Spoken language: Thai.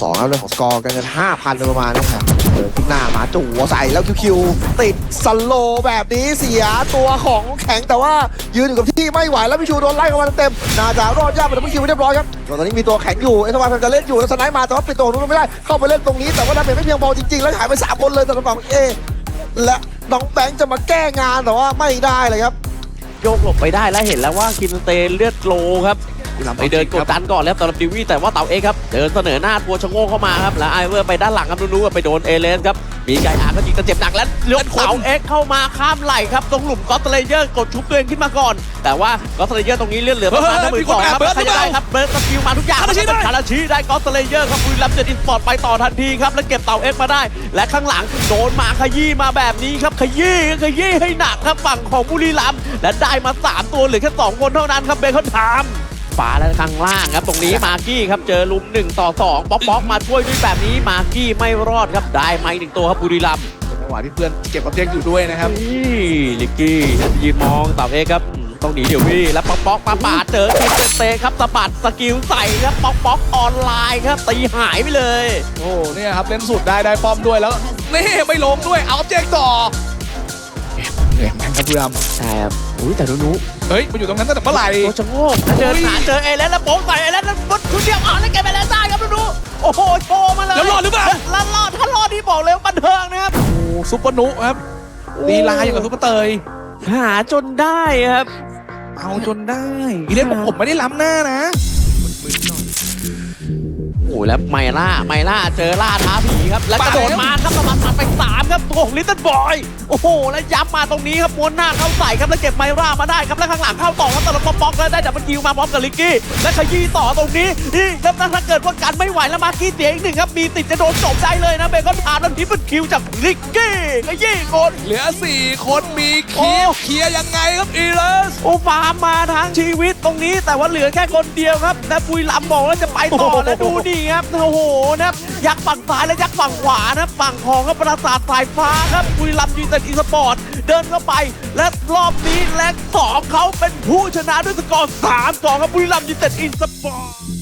สองครับเรื่องของสกอร์กันเงิน5,000โดยประมาณนะครับเดินขึ้นหน้ามาจู่หัวใส่แล้วคิวๆติดสโลแบบนี้เสียตัวของแข็งแต่ว่ายืนอยู่กับที่ไม่ไหวแล้วพี่ชูโดนไล่เข้ามาเต็มน่าจะรอดยากไปแต่พี่คิวไม่เรียบร้อยครับตอนนี้มีตัวแข็งอยู่เอสวายพยายามจะเล่นอยู่แล้วสไนป์มาแต่ว่าปิดตัวนู้นไม่ได้เข้าไปเล่นตรงนี้แต่ว่าดาเมจไม่เพียงพอจริงๆแล้วหายไปสามคนเลยแต่ละฝั่งเอและน้องแบงค์จะมาแก้งานแต่ว่าไม่ได้เลยครับโยกหลบไปได้แล้วเห็นแล้วว่าคินเตเลือดโกลครับ ไปเดินกดดันก่อนแล้วสำหรับดิวี่แต่ว่าเต่าเอ็กครับเดินเสนอหน้าตัวชะโงกเข้ามาครับแล้วไอเวอร์ไปด้านหลังครับนู้นๆไปโดนเอเลนครับมีไกอาก็ยิงแต่เจ็บหนักแล้วเลือดเต่าเอ็กเข้ามาข้ามไหลครับตรงหลุมก็อตเลเยอร์กดชุบตัวเองขึ้นมาก่อน แต่ว่าก็อตเลเยอร์ตรงนี้เลือดเหลือประมาณเฮ้หยมื่นสองครับมีคนแอบเบิร์ดใครจะได้ครับเบิร์ดสกิลมาทุกอย่างคาราชิได้คาราชิได้ก็อตเลเยอร์ครับบุรีรัมย์เจ็ดอินสปอร์ตไปต่อทันทีครับแล้วเก็บเต่าเอ็กมาได้ และข้างหลังโดนมาขยี้มาแบบนี้ครับขยี้ขยี้ให้หนักครับฝั่งของบุรีรัมย์และได้มาสามตัวเหลือแค่สองคนเท่านั้นครับเบคอนไทม์ ฝาและข้างล่างครับ ตรงนี้มาร์กี้ครับเจอลุม1ต่อ2ป๊อกป๊อกมาช่วยด้วยแบบนี้มาร์กี้ไม่รอดครับได้ไม้หนึ่งตัวครับบุรีรัมย์จังหวะที่เพื่อนเก็บกับเจ๊กอยู่ด้วยนะครับนี่ลิกกี้ยืนมองเต่าเอกครับอืมต้องหนีเดี๋ยวพี่แล้วป๊อกป๊อกมาปาดเจอคิดเตะครับสะบัดสกิลใส่ครับป๊อกป๊อกออนไลน์ครับตีหายไปเลย โอ้เนี่ยครับเล่นสุดได้ได้ป้อมด้วยแล้วนี่ไม่ลงด้วยเอาเจ๊กต่อ เอ๊ะเหนื่อยแม่งครับเพื่อนใช่ครับอุ้ยแต่นุนุเฮ้ยมาอยู่ตรงนั้นตั้งแต่เมื่อไหร่ตัวชะโงกแล้วเดินเจอเอเลนแล้วโป๊กใส่เอเลนแล้วมุดชุดเดียวอ่อนแล้วเก็บเอเลนได้ครับนุนุโอ้โหโชว์มาเลยแล้วรอดหรือเปล่า แล้วรอดถ้ารอดที่บอกเลยว่าบันเทิงนะครับโอ้ซุปเปอร์นุครับลีลาอย่างกับซุปเปอร์เตยหาจนได้ครับ เอาจนได้อีเลนบอกผมไม่ได้ล้ำหน้านะโอ้ยแล้วไมล่าไมล่าเจอล่าท้าผีครับ แล้วกระโดดมาครับประมาณตัดไปสามครับตัวของลิตเติ้ลบอยโอ้โหแล้วย้ำมาตรงนี้ครับม้วนหน้าเข้าใส่ครับแล้วเก็บไมล่ามาได้ครับแล้วข้างหลังเข้าต่อครับตลบป๊อกๆแล้วได้ดับเบิลคิวมาพร้อมกับลิกกี้และขยี้ต่อตรงนี้นี่ครับถ้าเกิดว่ากันไม่ไหวแล้วมาร์กี้เสียอีกหนึ่งครับมีติดจะโดนจบได้เลยนะเบคอนพาร์แล้วทิปเปิลคิวจากลิกกี้ขยี้คนเหลือ 4 คนมีเคลียร์โอ้เคลียร์ยังไงครับอีเลสโอ้ฟาร์มมาทั้งชีวิตตรงนี้ แต่ว่าเหลือแค่คนเดียวครับและปุยลำบอกว่าจะไปต่อโอ้โหแล้วดูนี่ครับโอ้โหนะครับยักษ์ฝั่งซ้ายและยักษ์ฝั่งขวานะครับฝั่งของครับปราสาทสายฟ้าครับบุรีรัมยูไนเต็ดอีสปอร์ตเดินเข้าไป และรอบนี้แลกสองเขาเป็นผู้ชนะด้วยสกอร์สามสองครับปุยลำยูไนเต็ดอีสปอร์ต